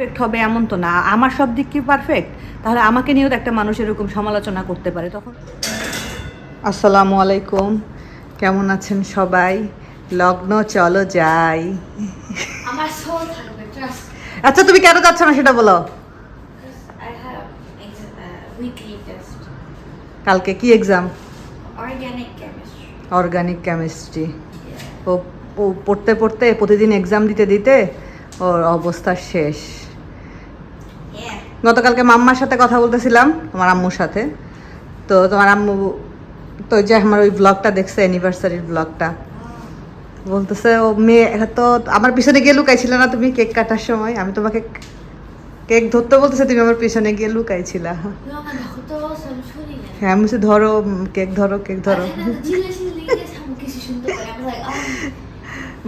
Perfect হবে এমন তো না। আমার সব দিক কি পারফেক্ট তাহলে আমাকে নিয়েও তো একটা মানুষ এরকম সমালোচনা করতে পারে তখন। আসসালামু আলাইকুম। কেমন আছেন সবাই? লগ্ন চলো যাই। আমার সোল থাকবে ট্রাস্ট আচ্ছা তুমি কেন যাচ্ছ না সেটা বলো। Uh, কালকে কি এক্সাম অর্গানিক কেমিস্ট্রি ও পড়তে পড়তে প্রতিদিন এক্সাম দিতে দিতে ওর অবস্থা শেষ। গতকালকে মাম্মার সাথে কথা বলতেছিলাম তোমার আম্মুর সাথে। তো তোমার আম্মু তো ওই যে আমার ওই ব্লগটা দেখছে অ্যানিভার্সারির ব্লগটা বলতেছে ও মেয়ে তো আমার পিছনে গিয়ে লুকাইছিল না তুমি কেক কাটার সময়? আমি তোমাকে কেক ধরতে বলতেছে তুমি আমার পিছনে গিয়ে লুকাইছিলা। হ্যাঁ আমি বলছি, ধরো কেক ধরো কেক ধরো।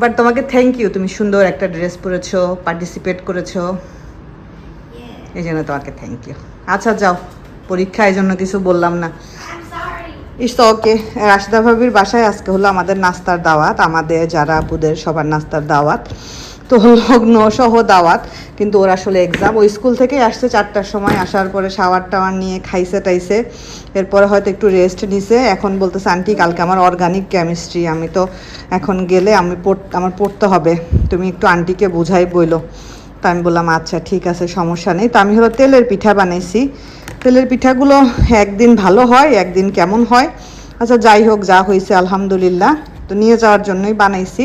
বাট তোমাকে থ্যাংক ইউ তুমি সুন্দর একটা ড্রেস পরেছো পার্টিসিপেট করেছ। এই জন্য তোমাকে থ্যাংক ইউ আচ্ছা যাও। পরীক্ষা এই জন্য কিছু বললাম না। ইস ওকে রাশিদা ভাবির বাসায় আজকে হলো আমাদের নাস্তার দাওয়াত। আমাদের যারা আপুদের সবার নাস্তার দাওয়াত, তো লগ্ন সহ দাওয়াত। কিন্তু ওর আসলে এক্সাম ওই স্কুল থেকে আসছে চারটার সময়। আসার পরে শাওয়ার টাওয়ার নিয়ে খাইছে টাইছে। এরপরে হয়তো একটু রেস্ট নিছে। এখন বলতেছে, আন্টি, কালকে আমার অর্গানিক কেমিস্ট্রি আমি তো এখন গেলে আমি পড়, আমার পড়তে হবে। তুমি একটু আন্টিকে বোঝাই বইলো। তা আমি বললাম আচ্ছা ঠিক আছে, সমস্যা নেই। তো আমি হলো তেলের পিঠা বানাইছি। তেলের পিঠাগুলো একদিন ভালো হয়, একদিন কেমন হয়? আচ্ছা যাই হোক, যা হয়েছে, আলহামদুলিল্লাহ। তো নিয়ে যাওয়ার জন্যই বানাইছি।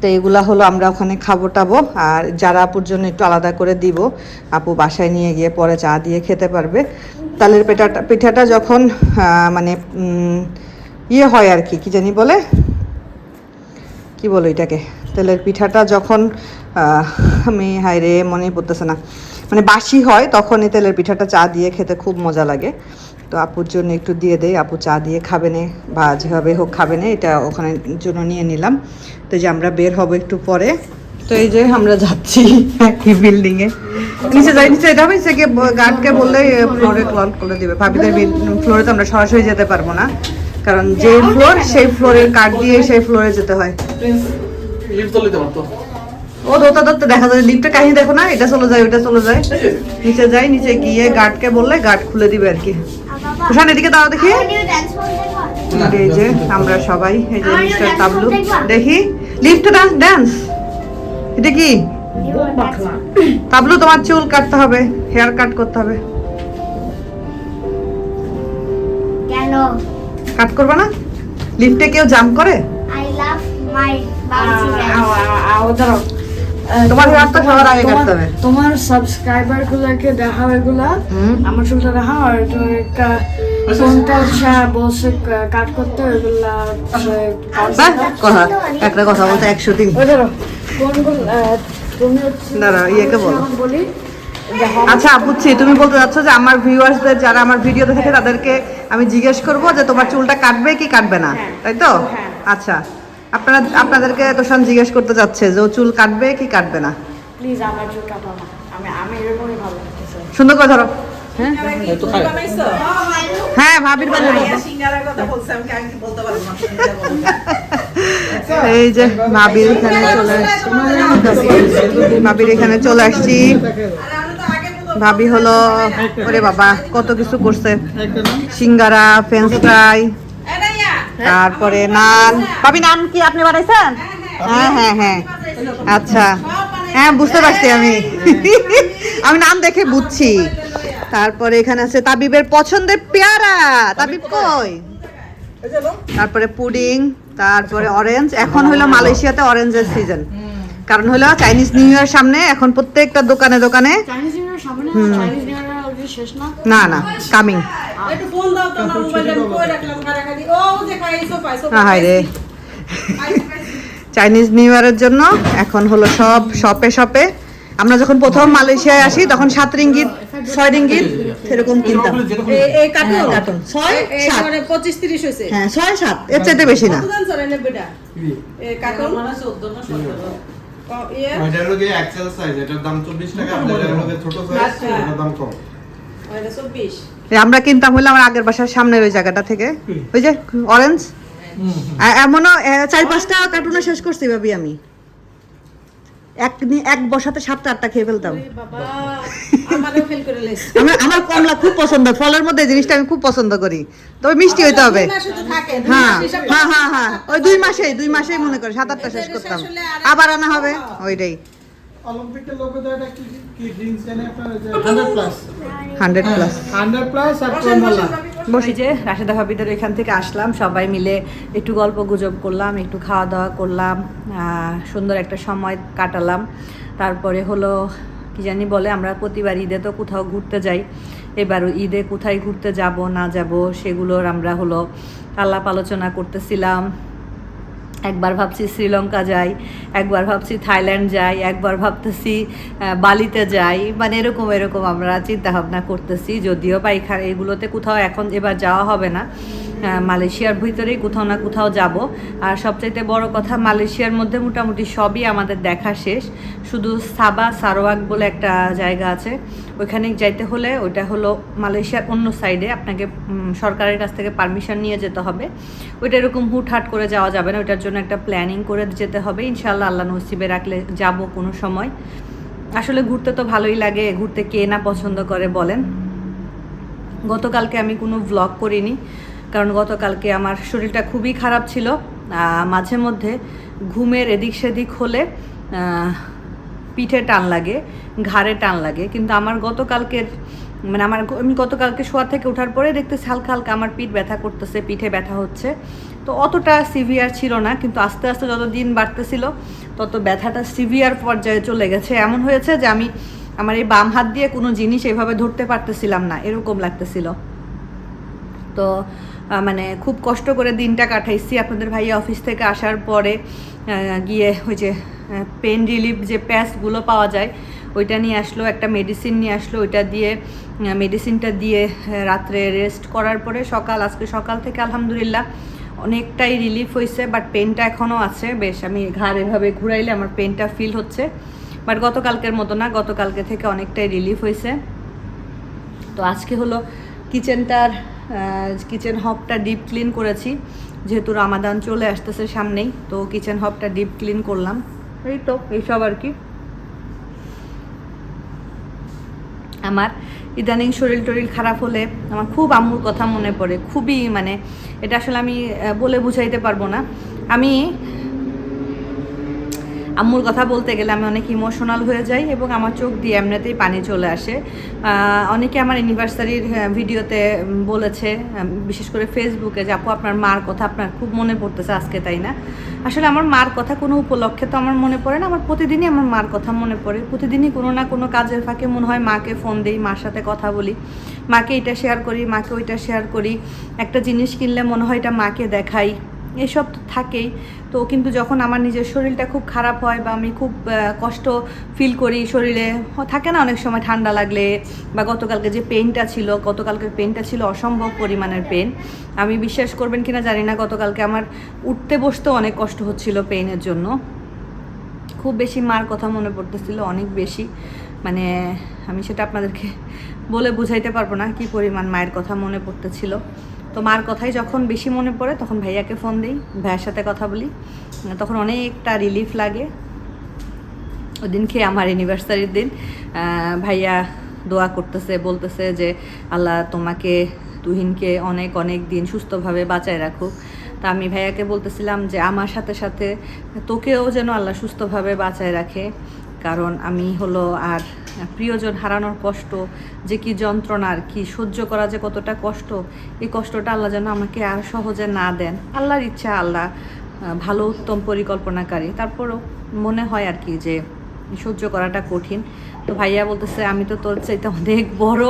তো এগুলা হলো আমরা ওখানে খাব টাবো আর যারা আপুর জন্য একটু আলাদা করে দিব, আপু বাসায় নিয়ে গিয়ে পরে চা দিয়ে খেতে পারবে। তালের পিঠাটা পিঠাটা যখন মানে ইয়ে হয় আর কি কি জানি বলে? কি বলো এটাকে তেলের পিঠাটা যখন আমি হাই রে মনে পড়তেছে না। মানে বাসি হয় তখন এই তেলের পিঠাটা চা দিয়ে খেতে খুব মজা লাগে। তো আপুর জন্য একটু দিয়ে দেই, আপু চা দিয়ে খাবে নে বা যেভাবে হোক খাবে নে, এটা ওখানে জন্য নিয়ে নিলাম। তো যে আমরা বের হব একটু পরে। তো এই যে আমরা যাচ্ছি একই বিল্ডিংয়ে নিচে যাই, নিচে এটা হয়েছে কি গার্ডকে বললে ফ্লোরে ক্লন করে দিবে। ভাবিদের ফ্লোরে তো আমরা সরাসরি যেতে পারব না। কারণ যে ফ্লোর সেই ফ্লোরের কার্ড দিয়ে সেই ফ্লোরে যেতে হয়। লিফট তো নিতে পারতো। ও ধরতে ধরতে দেখা যায় লিফটের কাহিনী দেখো না? এটা চলে যায় ওটা চলে যায়। নিচে যাই নিচে গিয়ে গার্ডকে বললে গার্ড খুলে দিবে আর কি। কুষাণ এদিকে দাও দেখি। এই যে আমরা সবাই এই যে মিস্টার তাবলু। দেখি। লিফটে ডান্স ডান্স এটা কি? তাবলু তোমার চুল কাটতে হবে হেয়ার কাট করতে হবে। কেন? কাট করবে না? লিফটে কেউ জাম্প করে? Love my bouncy dance. তোমার হেয়ার তো সবার আগে কাটতে হবে। তোমার সাবস্ক্রাইবার গুলাকে দেখাও এগুলা। আমার চুলটা দেখাও আর তো একটা কাট করতে কথা। একটা কথা বলতে একশো দিন। দাঁড়াও, ইয়েকে বলো। বলি আচ্ছা বুঝছি তুমি বলতে চাচ্ছ যে আমার ভিউয়ার্সদের যারা আমার ভিডিওতে থাকে তাদেরকে আমি জিজ্ঞেস করব যে তোমার চুলটা কাটবে কি কাটবে না? তাই তো? হ্যাঁ। আচ্ছা। আপনারা আপনাদেরকে তোষান জিজ্ঞেস করতে চাচ্ছে যে ও চুল কাটবে কি কাটবে না। প্লিজ আমার চুল কাটো না। আমি আমি এরকমই ভালো সুন্দর করে ধরো। খাই হ্যাঁ ভাবির বানানো সিঙ্গারার কথা বলছে আমি কি বলতে পারব না? সিঙ্গারা বলব। এই যে ভাবির এখানে চলে আসছি। ভাবির এখানে চলে আসছি। আরে আমরা তো আগে মতো ভাবি হলো ওরে বাবা কত কিছু করছে। Singara French fry. তারপরে নান। ভাবি নান কি আপনি বানাইছেন? হ্যাঁ হ্যাঁ হ্যাঁ। আচ্ছা। হ্যাঁ বুঝতে পারছি আমি। আমি নাম দেখে বুঝছি। তারপরে এখানে আছে তাবিবের পছন্দের পেয়ারা। তাবিব কই? তারপরে পুডিং তারপরে অরেঞ্জ। এখন হলো মালয়েশিয়াতে অরেঞ্জের সিজন কারণ হলো চাইনিজ নিউ ইয়ার সামনে এখন প্রত্যেকটা দোকানে দোকানে না? না কামিং একটু ফোন দাও তো আমার মোবাইলটা কই রাখলাম? কারাকারি ও যে খাই সোফা হাই রে। চাইনিজ নিউ ইয়ারের জন্য এখন হলো সব শপে শপে। আমরা যখন প্রথম মালয়েশিয়ায় আসি তখন সাত রিঙ্গিত ছয় রিঙ্গিত সেরকম কিনতাম। এই কার্টুন কার্টুন ছয় সাত। মানে 25 30 হইছে হ্যাঁ ছয় সাত। এর চাইতে বেশি না। মানে 14 না 17 ইয়ে? ওইটার লগে এক্সেল সাইজ এটার দাম 24 টাকা ছোট সাইজ। এটার দাম কম। ওইটা 24 এই আমরা কিনতাম হলো আমার আগের বাসার সামনের ওই জায়গাটা থেকে। ওই যে অরেঞ্জ এমনও চার পাঁচটা কার্টুনে শেষ করছি ভাবি আমি। এক এক বসাতে সাতটা আটটা খেয়ে ফেলতাম। ওরে বাবা আমারও ফেল করে লেছে আমার আমার কমলা খুব পছন্দ ফলের মধ্যে জিনিসটা আমি খুব পছন্দ করি। তবে মিষ্টি হইতে হবে। দুই হ্যাঁ হ্যাঁ হ্যাঁ হ্যাঁ। ওই দুই মাসেই দুই মাসেই মনে করে সাত আটটা শেষ করতাম। আবার আনা হবে। ওইটাই। অলিম্পিকের লোগো এটা কি কি ড্রিঙ্কস জানে আপনার 100 প্লাস হান্ড্রেড প্লাস 100 প্লাস আর কমলা। বসে যে রাশেদা ভাবিদের এখান থেকে আসলাম সবাই মিলে একটু গল্প গুজব করলাম একটু খাওয়া দাওয়া করলাম সুন্দর একটা সময় কাটালাম। তারপরে হলো কি জানি বলে আমরা প্রতিবার ঈদে তো কোথাও ঘুরতে যাই। এবারও ঈদে কোথায় ঘুরতে যাব না যাব সেগুলোর আমরা হলো আলাপ আলোচনা করতেছিলাম। একবার ভাবছি শ্রীলঙ্কা যাই, একবার ভাবছি থাইল্যান্ড যাই, একবার ভাবতেছি বালিতে যাই মানে এরকম এরকম আমরা চিন্তাভাবনা করতেছি, যদিও বা এখানে এগুলোতে কোথাও এখন এবার যাওয়া হবে না। মালয়েশিয়ার ভিতরেই কোথাও না কোথাও যাব। আর সবচাইতে বড় কথা, মালয়েশিয়ার মধ্যে মোটামুটি সবই আমাদের দেখা শেষ। শুধু সাবা, সারোয়াক বলে একটা জায়গা আছে। ওইখানে যাইতে হলে ওইটা হলো মালয়েশিয়ার অন্য সাইডে আপনাকে সরকারের কাছ থেকে পারমিশন নিয়ে যেতে হবে। ওইটা এরকম হুটহাট করে যাওয়া যাবে না। ওইটার জন্য একটা প্ল্যানিং করে যেতে হবে। ইনশাল্লাহ আল্লাহ নসিবে রাখলে যাব কোনো সময়। আসলে ঘুরতে তো ভালোই লাগে। ঘুরতে কে না পছন্দ করে বলেন। গতকালকে আমি কোনো ভ্লগ করিনি। কারণ গতকালকে আমার শরীরটা খুবই খারাপ ছিল মাঝে মধ্যে ঘুমের এদিক সেদিক হলে পিঠে টান লাগে, ঘাড়ে টান লাগে। কিন্তু আমার গতকালকের মানে আমার আমি গতকালকে শোয়া থেকে ওঠার পরে দেখতেছি হালকা হালকা আমার পিঠ ব্যথা করতেছে, পিঠে ব্যথা হচ্ছে। তো অতটা সিভিয়ার ছিল না, কিন্তু আস্তে আস্তে যত দিন বাড়তেছিল, তত ব্যথাটা সিভিয়ার পর্যায়ে চলে গেছে। এমন হয়েছে যে আমি আমার এই বাম হাত দিয়ে কোনো জিনিস এভাবে ধরতে পারতেছিলাম না, এরকম লাগতেছিল। তো মানে খুব কষ্ট করে দিনটা কাটাইছি। আপনাদের ভাইয়া অফিস থেকে আসার পরে গিয়ে ওই যে পেন রিলিফ যে প্যাচগুলো পাওয়া যায়, ওইটা নিয়ে আসলো, একটা মেডিসিন নিয়ে আসলো, ওইটা দিয়ে মেডিসিনটা দিয়ে রাত্রে রেস্ট করার পরে সকাল, আজকে সকাল থেকে আলহামদুলিল্লাহ অনেকটাই রিলিফ হয়েছে বাট পেনটা এখনও আছে। বেশ, আমি ঘাড় এভাবে ঘুরাইলে আমার পেনটা ফিল হচ্ছে বাট গতকালকের মতো না, গতকালকে থেকে অনেকটাই রিলিফ হয়েছে তো আজকে হলো কিচেনটার কিচেন হবটা ডিপ ক্লিন করেছি। যেহেতু রামাদান চলে আসতেছে সামনেই, তো কিচেন হবটা ডিপ ক্লিন করলাম। এই তো, এইসব আর কি। আমার ইদানিং শরীর টরিল খারাপ হলে আমার খুব আম্মুর কথা মনে পড়ে, খুবই মানে এটা আসলে আমি বলে বুঝাইতে পারব না। আমি আম্মুর কথা বলতে গেলে আমি অনেক ইমোশনাল হয়ে যাই এবং আমার চোখ দিয়ে এমনিতেই পানি চলে আসে। অনেকে আমার অ্যানিভার্সারির ভিডিওতে বলেছে বিশেষ করে ফেসবুকে যে, আপু, আপনার মার কথা আপনার খুব মনে পড়তেছে আজকে, তাই না? আসলে আমার মার কথা কোনো উপলক্ষে তো আমার মনে পড়ে না, আমার প্রতিদিনই আমার মার কথা মনে পড়ে। প্রতিদিনই কোনো না কোনো কাজের ফাঁকে মনে হয় মাকে ফোন দিই, মার সাথে কথা বলি। মাকে এটা শেয়ার করি, মাকে ওইটা শেয়ার করি। একটা জিনিস কিনলে মনে হয় এটা মাকে দেখাই। এসব তো থাকেই। তো কিন্তু যখন আমার নিজের শরীরটা খুব খারাপ হয় বা আমি খুব কষ্ট ফিল করি শরীরে থাকে না অনেক সময় ঠান্ডা লাগলে বা গতকালকে যে পেনটা ছিল গতকালকে পেনটা ছিল অসম্ভব পরিমাণের পেন আমি বিশ্বাস করবেন কিনা জানি না, গতকালকে আমার উঠতে বসতেও অনেক কষ্ট হচ্ছিল পেনের জন্য। খুব বেশি মার কথা মনে পড়তেছিল, অনেক বেশি। মানে আমি সেটা আপনাদেরকে বলে বুঝাইতে পারব না কি পরিমাণ মায়ের কথা মনে পড়তেছিল। তো মার কথাই যখন বেশি মনে পড়ে, তখন ভাইয়াকে ফোন দিই। ভাইয়ের সাথে কথা বলি। তখন অনেকটা রিলিফ লাগে। ওই দিনকে আমার অ্যানিভার্সারির দিন ভাইয়া দোয়া করতেছে, বলতেছে যে, আল্লাহ তোমাকে, তুহিনকে অনেক অনেক দিন সুস্থভাবে বাঁচায় রাখুক। তা আমি ভাইয়াকে বলতেছিলাম যে, আমার সাথে সাথে তোকেও যেন আল্লাহ সুস্থভাবে বাঁচায় রাখে। কারণ আমি হলো আর প্রিয়জন হারানোর কষ্ট, যে কি যন্ত্রণা আর কি সহ্য করা যে কতটা কষ্ট, এই কষ্টটা আল্লাহ যেন আমাকে আর সহজে না দেন। আল্লাহর ইচ্ছা আল্লাহ ভালো উত্তম পরিকল্পনাকারী। তারপরও মনে হয় আর কি যে সহ্য করাটা কঠিন। তো ভাইয়া বলতেছে, আমি তো তোর চাইতে অনেক বড়।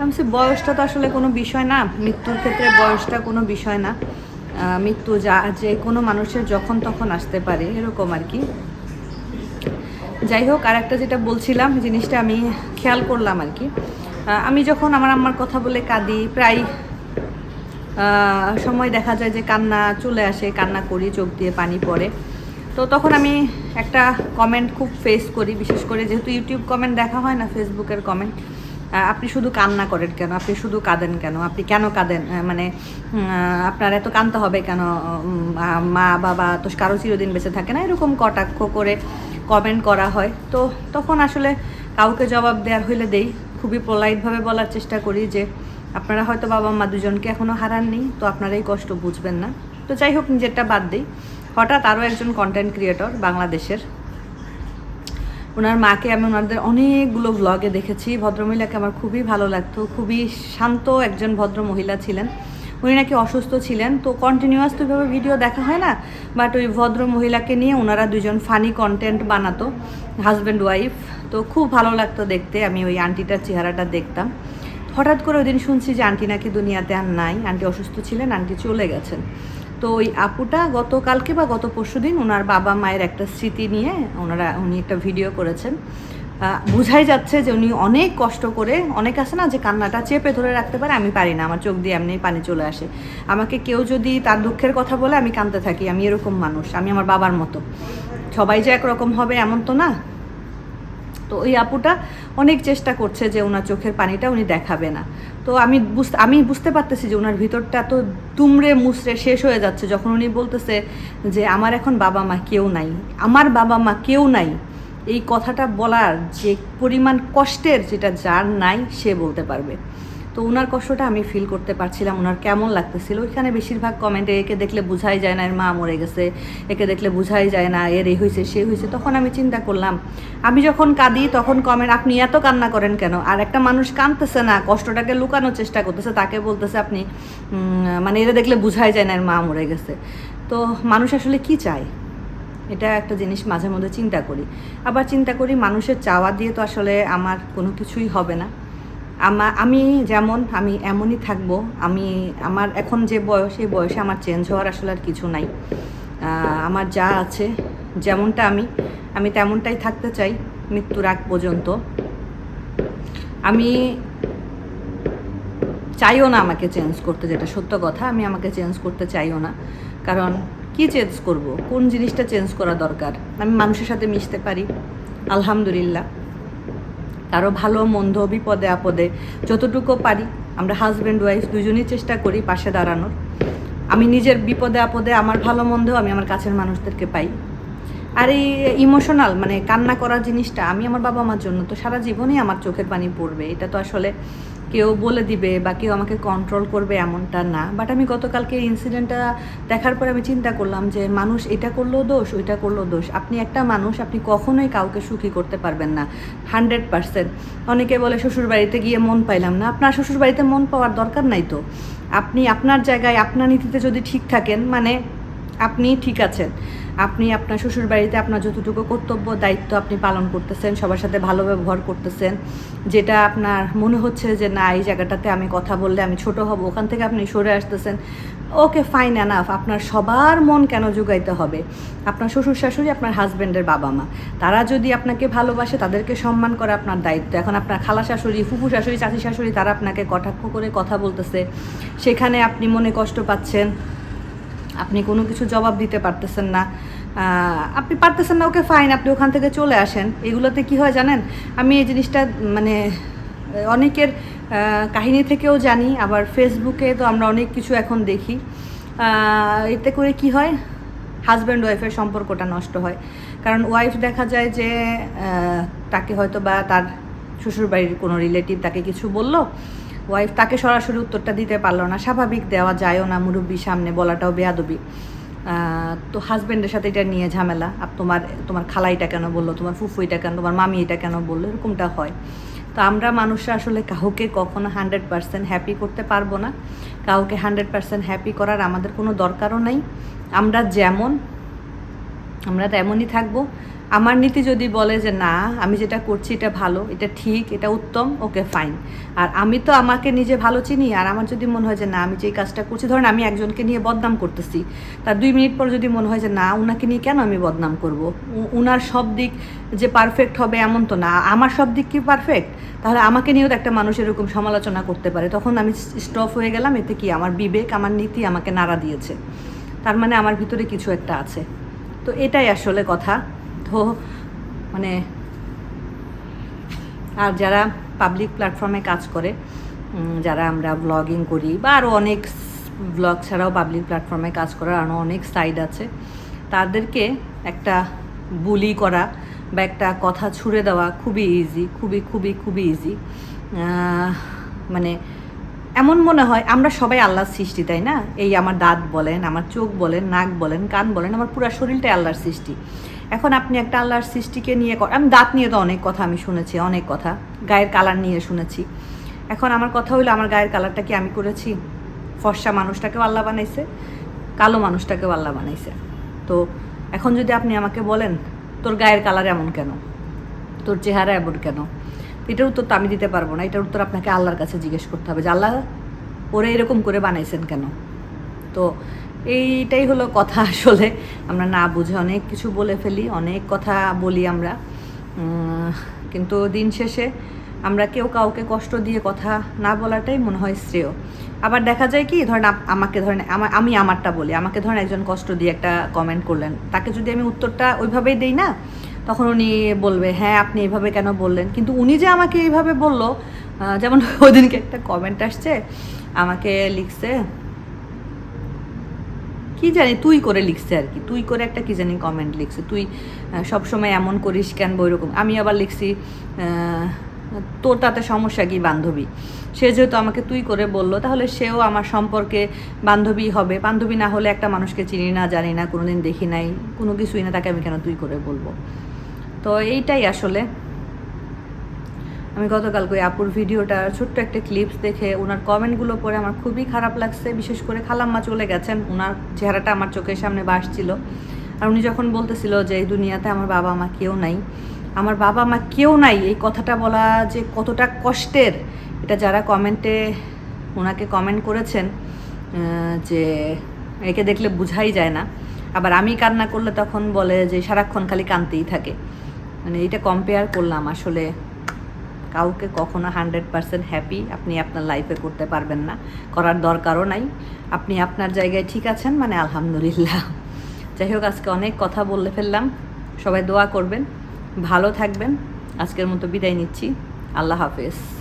আমি বয়সটা তো আসলে কোনো বিষয় না। মৃত্যুর ক্ষেত্রে বয়সটা কোনো বিষয় না। মৃত্যু যা, যে কোনো মানুষের যখন তখন আসতে পারে, এরকম আর কি। যাই হোক আর একটা যেটা বলছিলাম, জিনিসটা আমি খেয়াল করলাম আর কি। আমি যখন আমার আম্মার কথা বলে কাঁদি, প্রায় সময় দেখা যায় যে কান্না চলে আসে, কান্না করি, চোখ দিয়ে পানি পড়ে। তো তখন আমি একটা কমেন্ট খুব ফেস করি, বিশেষ করে যেহেতু ইউটিউব কমেন্ট দেখা হয় না ফেসবুকের কমেন্ট আপনি শুধু কান্না করেন কেন? আপনি শুধু কাঁদেন কেন? আপনি কেন কাঁদেন? মানে আপনার এত কাঁদতে হবে কেন? মা, বাবা তো কারও চিরদিন বেঁচে থাকে না? এরকম কটাক্ষ করে কমেন্ট করা হয়। তো তখন আসলে কাউকে জবাব দেওয়ার হইলে দেই। খুবই পোলাইটভাবে বলার চেষ্টা করি যে, আপনারা হয়তো বাবা মা দুজনকে এখনও হারাননি, তো আপনারা এই কষ্ট বুঝবেন না। তো যাই হোক, নিজেরটা বাদ দিই। হঠাৎ আরও একজন কন্টেন্ট ক্রিয়েটর বাংলাদেশের, ওনার মাকে আমি ওনাদের অনেকগুলো ব্লগে দেখেছি। ভদ্রমহিলাকে আমার খুবই ভালো লাগতো। খুবই শান্ত একজন ভদ্র মহিলা ছিলেন। উনি নাকি অসুস্থ ছিলেন, তো কন্টিনিউয়াস তো ওইভাবে ভিডিও দেখা হয় না বাট ওই ভদ্র মহিলাকে নিয়ে ওনারা দুজন ফানি কন্টেন্ট বানাতো হাজব্যান্ড ওয়াইফ তো খুব ভালো লাগতো দেখতে, আমি ওই আন্টিটার চেহারাটা দেখতাম। হঠাৎ করে ওই দিন শুনছি যে আন্টি নাকি দুনিয়াতে আর নাই আন্টি অসুস্থ ছিলেন আন্টি চলে গেছেন। তো ওই আপুটা গতকালকে বা গত পরশু দিন ওনার বাবা মায়ের একটা স্মৃতি নিয়ে ওনারা, উনি একটা ভিডিও করেছেন। বোঝাই যাচ্ছে যে উনি অনেক কষ্ট করে, অনেক আছে না যে কান্নাটা চেপে ধরে রাখতে পারে, আমি পারি না, আমার চোখ দিয়ে এমনি পানি চলে আসে। আমাকে কেউ যদি তার দুঃখের কথা বলে, আমি কাঁদতে থাকি, আমি এরকম মানুষ, আমি আমার বাবার মতো। সবাই যে একরকম হবে এমন তো না? তো ওই আপুটা অনেক চেষ্টা করছে যে ওনার চোখের পানিটা উনি দেখাবে না। তো আমি বুঝতে আমি বুঝতে পারতেছি যে ওনার ভিতরটা এত তুমড়ে মুসড়ে শেষ হয়ে যাচ্ছে, যখন উনি বলতেছে যে, আমার এখন বাবা মা কেউ নাই, আমার বাবা মা কেউ নাই। এই কথাটা বলার যে পরিমাণ কষ্টের যেটা যার নাই, সে বলতে পারবে। তো ওনার কষ্টটা আমি ফিল করতে পারছিলাম ওনার কেমন লাগতেছিল। ওইখানে বেশিরভাগ কমেন্টে একে দেখলে বোঝাই যায় না, এর মা মরে গেছে, একে দেখলে বোঝাই যায় না, এর এই হয়েছে সে হয়েছে তখন আমি চিন্তা করলাম, আমি যখন কাঁদি তখন কমেন্ট আপনি এত কান্না করেন কেন? আর একটা মানুষ কাঁদতেছে না, কষ্টটাকে লুকানোর চেষ্টা করতেছে, তাকে বলতেছে আপনি মানে এরা দেখলে বোঝাই যায় না, এর মা মরে গেছে। তো মানুষ আসলে কি চায়? এটা একটা জিনিস মাঝে মধ্যে চিন্তা করি। আবার চিন্তা করি মানুষের চাওয়া দিয়ে তো আসলে আমার কোনো কিছুই হবে না। আমা, আমি যেমন, আমি এমনই থাকব। আমি, আমার এখন যে বয়স, এই বয়সে আমার চেঞ্জ হওয়ার আসলে আর কিছু নাই। আমার যা আছে, যেমনটা আমি আমি তেমনটাই থাকতে চাই মৃত্যুর আগ পর্যন্ত। আমি চাইও না আমাকে চেঞ্জ করতে যেটা সত্য কথা। আমি আমাকে চেঞ্জ করতে চাইও না। কারণ কি চেঞ্জ করব? কোন জিনিসটা চেঞ্জ করা দরকার? আমি মানুষের সাথে মিশতে পারি। আলহামদুলিল্লাহ। কারও ভালো, মন্দ, বিপদে, আপদে, যতটুকু পারি, আমরা হাজব্যান্ড ওয়াইফ দুজনেই চেষ্টা করি পাশে দাঁড়ানোর। আমি নিজের বিপদে, আপদে, আমার ভালো, মন্দ, আমি আমার কাছের মানুষদেরকে পাই। আর এই ইমোশনাল মানে কান্না করার জিনিসটা আমি আমার বাবা মার জন্য তো সারা জীবনই আমার চোখের পানি পড়বে। এটা তো আসলে কেউ বলে দিবে বা কেউ আমাকে কন্ট্রোল করবে এমনটা না। বাট আমি গতকালকে ইনসিডেন্টটা দেখার পরে আমি চিন্তা করলাম যে মানুষ এটা করলেও দোষ, ওইটা করলেও দোষ। আপনি একটা মানুষ, আপনি কখনোই কাউকে সুখী করতে পারবেন না। হান্ড্রেড পার্সেন্ট অনেকে বলে শ্বশুর বাড়িতে গিয়ে মন পাইলাম না। আপনার শ্বশুর বাড়িতে মন পাওয়ার দরকার নাই তো। আপনি আপনার জায়গায়, আপনার নীতিতে যদি ঠিক থাকেন মানে আপনি ঠিক আছেন। আপনি আপনার শ্বশুর বাড়িতে আপনার যতটুকু কর্তব্য, দায়িত্ব আপনি পালন করতেছেন, সবার সাথে ভালো ব্যবহার করতেছেন, যেটা আপনার মনে হচ্ছে যে না, এই জায়গাটাতে আমি কথা বললে আমি ছোট হব, ওখান থেকে আপনি সরে আসতেছেন, ওকে ফাইন অ্যানাফ আপনার সবার মন কেন যোগাইতে হবে? আপনার শ্বশুর শাশুড়ি, আপনার হাজব্যান্ডের বাবা মা, তারা যদি আপনাকে ভালোবাসে, তাদেরকে সম্মান করা আপনার দায়িত্ব। এখন আপনার খালা শাশুড়ি, ফুফু শাশুড়ি, চাচি শাশুড়ি, তারা আপনাকে কটাক্ষ করে কথা বলতেছে, সেখানে আপনি মনে কষ্ট পাচ্ছেন আপনি কোনো কিছু জবাব দিতে পারতেছেন না। আপনি পারতেছেন না, ওকে ফাইন আপনি ওখান থেকে চলে আসেন। এগুলোতে কি হয় জানেন? আমি এই জিনিসটা মানে অনেকের কাহিনী থেকেও জানি, আবার ফেসবুকে তো আমরা অনেক কিছু এখন দেখি। এতে করে কি হয়? হাজব্যান্ড ওয়াইফের সম্পর্কটা নষ্ট হয়। কারণ ওয়াইফ দেখা যায় যে তাকে হয়তো বা তার শ্বশুরবাড়ির কোনো রিলেটিভ তাকে কিছু বলল ওয়াইফ তাকে সরাসরি উত্তরটা দিতে পারল না। স্বাভাবিক দেওয়া যায়ও না মুরব্বীর সামনে বলাটাও বেয়াদবি। তো হাজব্যান্ডের সাথে এটা নিয়ে ঝামেলা। আর তোমার তোমার খালাইটা কেন বলল? তোমার ফুফু এটা কেন? তোমার মামি এটা কেন বলল? এরকমটা হয়। তো আমরা মানুষরা আসলে কাউকে কখনো হান্ড্রেড পার্সেন্ট হ্যাপি করতে পারব না। কাউকে হান্ড্রেড পার্সেন্ট হ্যাপি করার আমাদের কোনো দরকারও নাই। আমরা যেমন, আমরা তেমনই থাকব। আমার নীতি যদি বলে যে না, আমি যেটা করছি এটা ভালো, এটা ঠিক, এটা উত্তম, ওকে ফাইন। আর আমি তো আমাকে নিজে ভালো চিনি, আর আমার যদি মনে হয় যে না, আমি যে কাজটা করছি, ধরেন আমি একজনকে নিয়ে বদনাম করতেছি, তার দুই মিনিট পর যদি মনে হয় যে না ওনাকে নিয়ে কেন আমি বদনাম করব? উনার সব দিক যে পারফেক্ট হবে এমন তো না, আমার সব দিক কি পারফেক্ট তাহলে আমাকে নিয়েও তো একটা মানুষ এরকম সমালোচনা করতে পারে। তখন আমি স্টপ হয়ে গেলাম, এতে কি আমার বিবেক, আমার নীতি আমাকে নাড়া দিয়েছে। তার মানে আমার ভিতরে কিছু একটা আছে। তো এটাই আসলে কথা। তো মানে আর যারা পাবলিক প্ল্যাটফর্মে কাজ করে যারা আমরা ব্লগিং করি, বা আরও অনেক ব্লগ ছাড়াও পাবলিক প্ল্যাটফর্মে কাজ করার আরও অনেক সাইড আছে, তাদেরকে একটা বুলি করা বা একটা কথা ছুড়ে দেওয়া খুবই ইজি খুবই খুবই খুবই ইজি মানে এমন মনে হয়, আমরা সবাই আল্লাহর সৃষ্টি, তাই না? এই আমার দাঁত বলেন, আমার চোখ বলেন, নাক বলেন, কান বলেন, আমার পুরো শরীরটাই আল্লাহর সৃষ্টি। এখন আপনি একটা আল্লাহর সৃষ্টিকে নিয়ে আমি দাঁত নিয়ে তো অনেক কথা আমি শুনেছি, অনেক কথা। গায়ের কালার নিয়ে শুনেছি। এখন আমার কথা হইল, আমার গায়ের কালারটা কি আমি করেছি? ফর্সা মানুষটাকেও আল্লাহ বানাইছে, কালো মানুষটাকেও আল্লাহ বানাইছে। তো এখন যদি আপনি আমাকে বলেন, তোর গায়ের কালার এমন কেন? তোর চেহারা এমন কেন? এটার উত্তর তো আমি দিতে পারব না। এটার উত্তর আপনাকে আল্লাহর কাছে জিজ্ঞেস করতে হবে যে, আল্লাহ, ওরা এরকম করে বানাইছেন কেন? তো এইটাই হলো কথা আসলে। আমরা না বুঝে অনেক কিছু বলে ফেলি, অনেক কথা বলি আমরা। কিন্তু দিন শেষে আমরা কেউ কাউকে কষ্ট দিয়ে কথা না বলাটাই মনে হয় শ্রেয়। আবার দেখা যায় কি, ধরেন আমাকে ধরেন আমি আমারটা বলি, আমাকে ধরেন একজন কষ্ট দিয়ে একটা কমেন্ট করলেন। তাকে যদি আমি উত্তরটা ওইভাবেই দেই না, তখন উনি বলবে হ্যাঁ আপনি এইভাবে কেন বললেন? কিন্তু উনি যে আমাকে এইভাবে বলল যেমন ওদিনকে একটা কমেন্ট আসছে, আমাকে লিখছে কি জানি তুই করে লিখছে আর কি। তুই করে একটা কি জানি কমেন্ট লিখছে। তুই সবসময় এমন করিস কেন বইরকম আমি আবার লিখছি তোর তাতে সমস্যা কি বান্ধবী? সে যেহেতু আমাকে তুই করে বলল, তাহলে সেও আমার সম্পর্কে বান্ধবী হবে। বান্ধবী না হলে একটা মানুষকে চিনি না, জানি না, কোনোদিন দেখি নাই, কোনো কিছুই না, তাকে আমি কেন তুই করে বলব? তো এইটাই আসলে। আমি গতকালকে ওই আপুর ভিডিওটা, ছোট্ট একটা ক্লিপস দেখে ওনার কমেন্টগুলো পড়ে আমার খুবই খারাপ লাগছে। বিশেষ করে খালাম্মা চলে গেছেন ওনার চেহারাটা আমার চোখের সামনে ভাসছিল আর উনি যখন বলতেছিল যে, এই দুনিয়াতে আমার বাবা মা কেউ নাই। আমার বাবা মা কেউ নাই, এই কথাটা বলা যে কতটা কষ্টের, এটা যারা কমেন্টে ওনাকে কমেন্ট করেছেন যে একে দেখলে বুঝাই যায় না। আবার আমি কান্না করলে তখন বলে যে, সারাক্ষণ খালি কানতেই থাকে। মানে এটা কম্পেয়ার করলাম আসলে। কাউকে কখনো হান্ড্রেড পার্সেন্ট হ্যাপি আপনি আপনার লাইফে করতে পারবেন না। করার দরকারও নাই। আপনি আপনার জায়গায় ঠিক আছেন মানে আলহামদুলিল্লাহ। যাই হোক, আজকে অনেক কথা বলে ফেললাম। সবাই দোয়া করবেন। ভালো থাকবেন। আজকের মতো বিদায় নিচ্ছি। আল্লাহ হাফেজ।